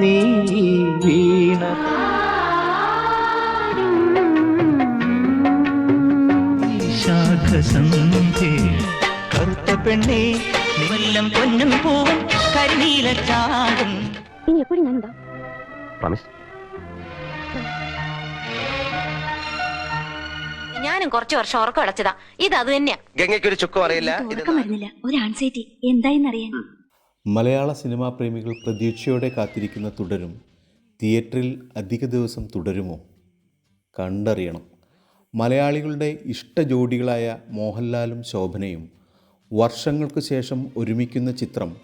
നീ വീണ ശാഖസന്ധി കറുത്ത പെണ്ണേ വല്ലം പൊന്നും പൂവും കരിനീല ചാടും ഇനി എപ്പോഴും ഞാനുണ്ടാവും. ഞാനും കുറച്ചു വർഷം ഉറക്കം അടച്ചതാ. ഇത് അത് തന്നെയാ. ഗംഗയ്ക്കൊരു ചുക്കും അറിയില്ല. ഇത് ഉറക്കം വരുന്നില്ല ഒരു ആൻസൈറ്റി എന്തായെന്നറിയാൻ. മലയാള സിനിമാ പ്രേമികൾ പ്രതീക്ഷയോടെ കാത്തിരിക്കുന്ന തുടരും. തിയേറ്ററിൽ അധിക ദിവസം തുടരുമോ? കണ്ടറിയണം. മലയാളികളുടെ ഇഷ്ട ജോഡികളായ മോഹൻലാലും ശോഭനയും വർഷങ്ങൾക്ക് ശേഷം ഒരുമിക്കുന്ന ചിത്രം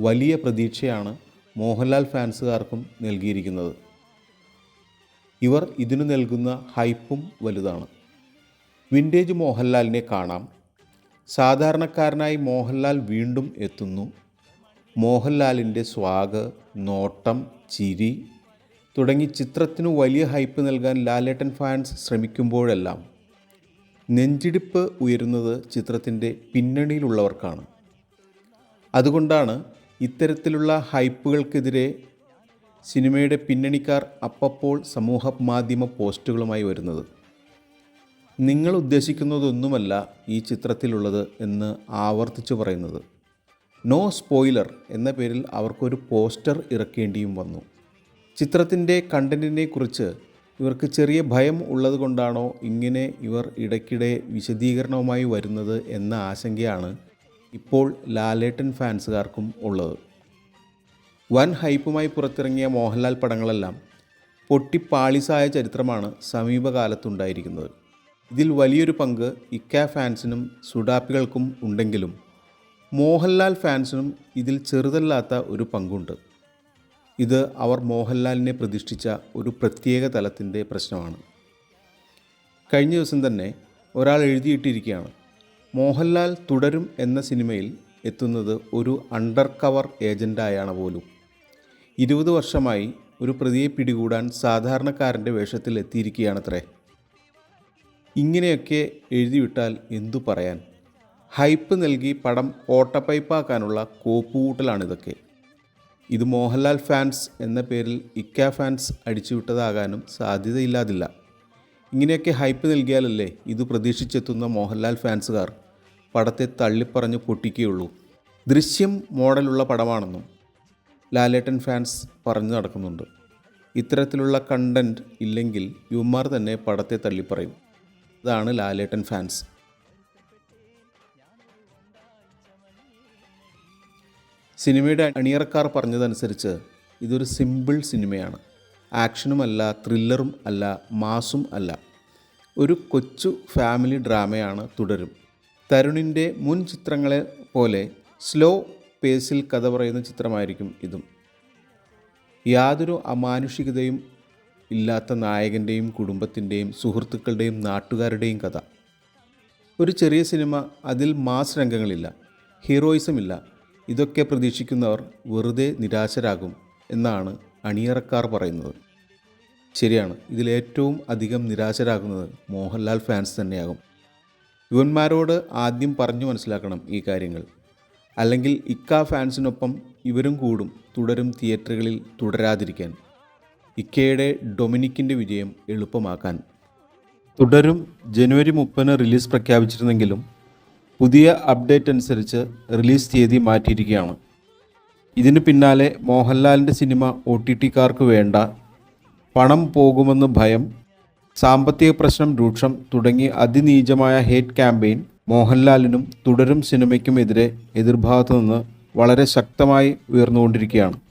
വലിയ പ്രതീക്ഷയാണ് മോഹൻലാൽ ഫാൻസുകാർക്കും നൽകിയിരിക്കുന്നത്. ഇവർ ഇതിനു നൽകുന്ന ഹൈപ്പും വലുതാണ്. വിന്റേജ് മോഹൻലാലിനെ കാണാം. സാധാരണക്കാരനായി മോഹൻലാൽ വീണ്ടും എത്തുന്നു. മോഹൻലാലിന്റെ സ്വാഗ് നോട്ടം ചിരി തുടങ്ങി ചിത്രത്തിനു വലിയ ഹൈപ്പ് നൽകാൻ ലാലേട്ടൻ ഫാൻസ് ശ്രമിക്കുമ്പോഴെല്ലാം നെഞ്ചിടിപ്പ് ഉയരുന്നത് ചിത്രത്തിന്റെ പിന്നണിയിലുള്ളവർക്കാണ്. അതുകൊണ്ടാണ് ഇത്തരത്തിലുള്ള ഹൈപ്പുകൾക്കെതിരെ സിനിമയുടെ പിന്നണിക്കാർ അപ്പപ്പോൾ സമൂഹ മാധ്യമ പോസ്റ്റുകളുമായി വരുന്നത്. നിങ്ങൾ ഉദ്ദേശിക്കുന്നതൊന്നുമല്ല ഈ ചിത്രത്തിലുള്ളത് എന്ന് ആവർത്തിച്ചു പറയുന്നത്. നോ സ്പോയിലർ എന്ന പേരിൽ അവർക്കൊരു പോസ്റ്റർ ഇറക്കേണ്ടിയും വന്നു. ചിത്രത്തിന്റെ കണ്ടന്റിനെ കുറിച്ച് ഇവർക്ക് ചെറിയ ഭയം ഉള്ളതുകൊണ്ടാണോ ഇങ്ങനെ ഇവർ ഇടയ്ക്കിടെ വിശദീകരണവുമായി വരുന്നത് എന്ന ആശങ്കയാണ് ഇപ്പോൾ ലാലേട്ടൻ ഫാൻസുകാർക്കും ഉള്ളത്. വൻ ഹൈപ്പുമായി പുറത്തിറങ്ങിയ മോഹൻലാൽ പടങ്ങളെല്ലാം പൊട്ടിപ്പാളിസായ ചരിത്രമാണ് സമീപകാലത്തുണ്ടായിരിക്കുന്നത്. ഇതിൽ വലിയൊരു പങ്ക് ഇക്ക ഫാൻസിനും സുഡാപ്പികൾക്കും ഉണ്ടെങ്കിലും മോഹൻലാൽ ഫാൻസിനും ഇതിൽ ചെറുതല്ലാത്ത ഒരു പങ്കുണ്ട്. ഇത് അവർ മോഹൻലാലിനെ പ്രതിഷ്ഠിച്ച ഒരു പ്രത്യേക തലത്തിന്റെ പ്രശ്നമാണ്. കഴിഞ്ഞ ദിവസം തന്നെ ഒരാൾ എഴുതിയിട്ടിരിക്കുകയാണ് മോഹൻലാൽ തുടരും എന്ന സിനിമയിൽ എത്തുന്നത് ഒരു അണ്ടർ കവർ ഏജന്റായാണ് പോലും. ഇരുപത് വർഷമായി ഒരു പ്രതിയെ പിടികൂടാൻ സാധാരണക്കാരന്റെ വേഷത്തിൽ എത്തിയിരിക്കുകയാണത്രേ ഇങ്ങനെയൊക്കെ എഴുതിവിട്ടാൽ എന്തു പറയാൻ? ഹൈപ്പ് നൽകി പടം ഓട്ടപ്പൈപ്പാക്കാനുള്ള കോപ്പുകൂട്ടലാണിതൊക്കെ. ഇത് മോഹൻലാൽ ഫാൻസ് എന്ന പേരിൽ ഇക്ക ഫാൻസ് അടിച്ചുവിട്ടതാകാനും സാധ്യതയില്ലാതില്ല. ഇങ്ങനെയൊക്കെ ഹൈപ്പ് നൽകിയാലല്ലേ ഇത് പ്രതീക്ഷിച്ചെത്തുന്ന മോഹൻലാൽ ഫാൻസുകാർ പടത്തെ തള്ളിപ്പറഞ്ഞ് പൊട്ടിക്കുകയുള്ളൂ. ദൃശ്യം മോഡലുള്ള പടമാണെന്നും ലാലേട്ടൻ ഫാൻസ് പറഞ്ഞു നടക്കുന്നുണ്ട്. ഇത്തരത്തിലുള്ള കണ്ടന്റ് ഇല്ലെങ്കിൽ യുമാർ തന്നെ പടത്തെ തള്ളിപ്പറയും. ഇതാണ് ലാലേട്ടൻ ഫാൻസ്. സിനിമയുടെ അണിയറക്കാർ പറഞ്ഞതനുസരിച്ച് ഇതൊരു സിമ്പിൾ സിനിമയാണ്. ആക്ഷനുമല്ല ത്രില്ലറും അല്ല മാസും അല്ല. ഒരു കൊച്ചു ഫാമിലി ഡ്രാമയാണ് തുടരും. തരുണിന്റെ മുൻ ചിത്രങ്ങളെ പോലെ സ്ലോ പേസിൽ കഥ പറയുന്ന ചിത്രമായിരിക്കും ഇതും. യാതൊരു അമാനുഷികതയും ഇല്ലാത്ത നായകന്റെയും കുടുംബത്തിന്റെയും സുഹൃത്തുക്കളുടെയും നാട്ടുകാരുടെയും കഥ. ഒരു ചെറിയ സിനിമ അതിൽ മാസ് രംഗങ്ങളില്ല ഹീറോയിസം ഇല്ല ഇതൊക്കെ പ്രതീക്ഷിക്കുന്നവർ വെറുതെ നിരാശരാകും എന്നാണ് അണിയറക്കാർ പറയുന്നത്. ശരിയാണ് ഇതിലേറ്റവും അധികം നിരാശരാകുന്നത് മോഹൻലാൽ ഫാൻസ് തന്നെയാകും. യുവന്മാരോട് ആദ്യം പറഞ്ഞു മനസ്സിലാക്കണം ഈ കാര്യങ്ങൾ. അല്ലെങ്കിൽ ഇക്ക ഫാൻസിനൊപ്പം ഇവരും കൂടും തുടരും തിയേറ്ററുകളിൽ തുടരാതിരിക്കാൻ. ഇക്കയുടെ ഡൊമിനിക്കിന്റെ വിജയം എളുപ്പമാക്കാൻ. തുടരും ജനുവരി മുപ്പതിന് റിലീസ് പ്രഖ്യാപിച്ചിരുന്നെങ്കിലും പുതിയ അപ്ഡേറ്റ് അനുസരിച്ച് റിലീസ് തീയതി മാറ്റിയിരിക്കുകയാണ്. ഇതിന് പിന്നാലെ മോഹൻലാലിന്റെ സിനിമ ഒ ടി ടിക്കാർക്ക് വേണ്ട. പണം പോകുമെന്ന് ഭയം സാമ്പത്തിക പ്രശ്നം രൂക്ഷം തുടങ്ങി അതിനീചമായ ഹേറ്റ് ക്യാമ്പയിൻ മോഹൻലാലിനും തുടരും സിനിമയ്ക്കുമെതിരെ എതിർഭാഗത്തു നിന്ന് വളരെ ശക്തമായി ഉയർന്നുകൊണ്ടിരിക്കുകയാണ്.